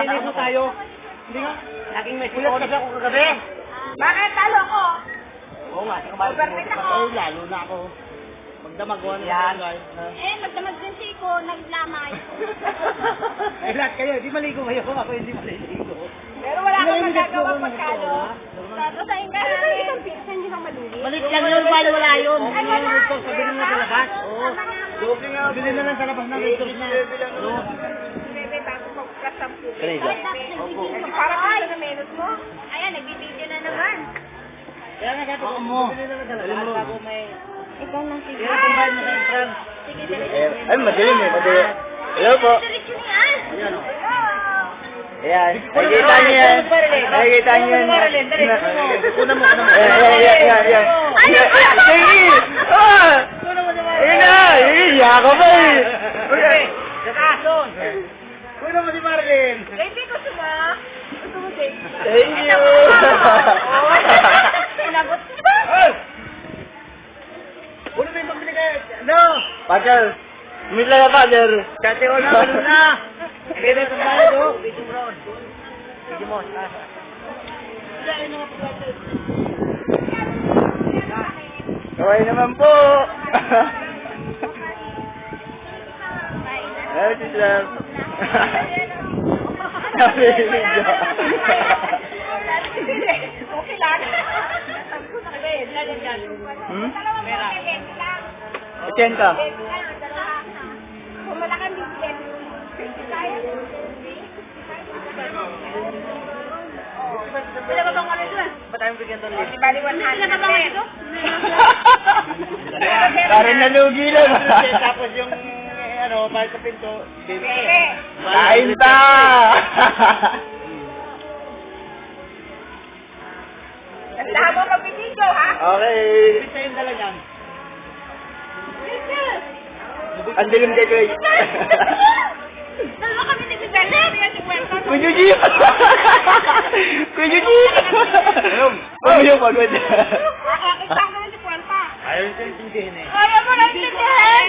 Niligo tayo. Hindi nga. Laging may kasi ako kagabi. Bakit talo ko? Oo nga, saka bakit Overnight sumulat ako. Ay, lalo na ako. Magdamagawa na yan. Eh, magdamag din si ko, naglamay. Eh, lahat kayo, hindi maligo kayo. Ako hindi maligo. Pero wala akong magagawa pagkano. hindi, Sasasayin ka namin. Isang pizza, hindi kang malulit. Malik lang yun, bali wala yun. Ay, Ano wala. sabi nyo sa labas. Oo. Doble nga. Bili na lang sa labas na ito na. Teresa. Ay, nagbibideo. Para ka na menos mo. Ayan, nagbibideo na naman. Kaya nga sabi ko, mo. sa. Bago may... Ikaw na sige. Kaya tumbahan mo sa entrance. Sige, sige. Ay, madilim eh, madilim. Hello po. Ayan o. Ayan, nakikita niyo yan. Nakikita niyo yan. Una mo, una mo. Ayan, ayan, ayan, ayan, ayan. Ano ba? Sige! Ah! Una mo naman. Ayun na! Ayun, yaka pa eh! Okay. Kakason. Una mo si Marilyn. Hindi ko suma. Gusto mo din. Thank you! Sinagot. Una mo yung pagbili kayo. Ano? Pagal, mila na pagal. Dati ko na, ano na. Pwede itong bayad o. Video brown. Video mo. Okay naman po! Si Sam. Okay lang. Na. Hmm? Dalawa. Kung malaking bibigyan, kaya. Wala ba bang ano doon? Ba't tayo bigyan doon? Di ba di 100? Wala ba bang ano Parang nalugi lang. Tapos yung, ano, balik sa pinto. Kain ta! Lahat mo magbibidyo, ha? okay. Pinto yung dala niyan. Ang dilim kay Craig. Dalawa kami nagbibenta. Bigyan si Kwenta. Kuya Jeep! Kuya Jeep! Huwag yung pagod. Isa naman si Kwenta. Ayaw yung tintindihin eh. Kaya mo na tindihan.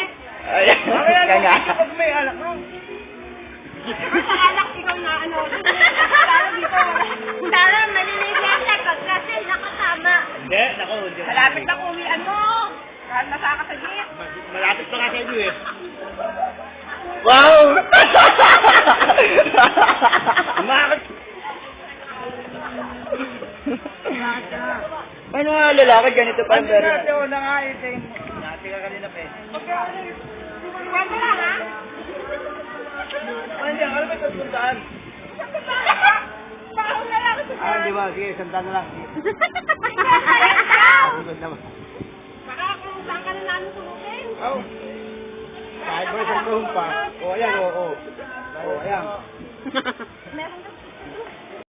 Ay, kaya nga. Pag may alak mo. Sa anak, ikaw na ano. Sana dito. Sana maliligan ka kasi nakasama. Hindi, nako. hindi. Malapit na uwian mo. Kahit nasa ka sa jeep. Malapit inyo eh. Wow! Umakit. Ano nga lalaki ganito pa ang Ano na? Teo, nangayitin. Nati ka kanina pa eh. Lang, ha? Ano yan? Ano ito puntaan? Baho na lang Ah, di ba? Sige, sandal na lang. Naman. Baka kung saan ka na namin sumukin. Oh. Kahit ba isang tuhong pa. O, ayan, o, o. O, ayan.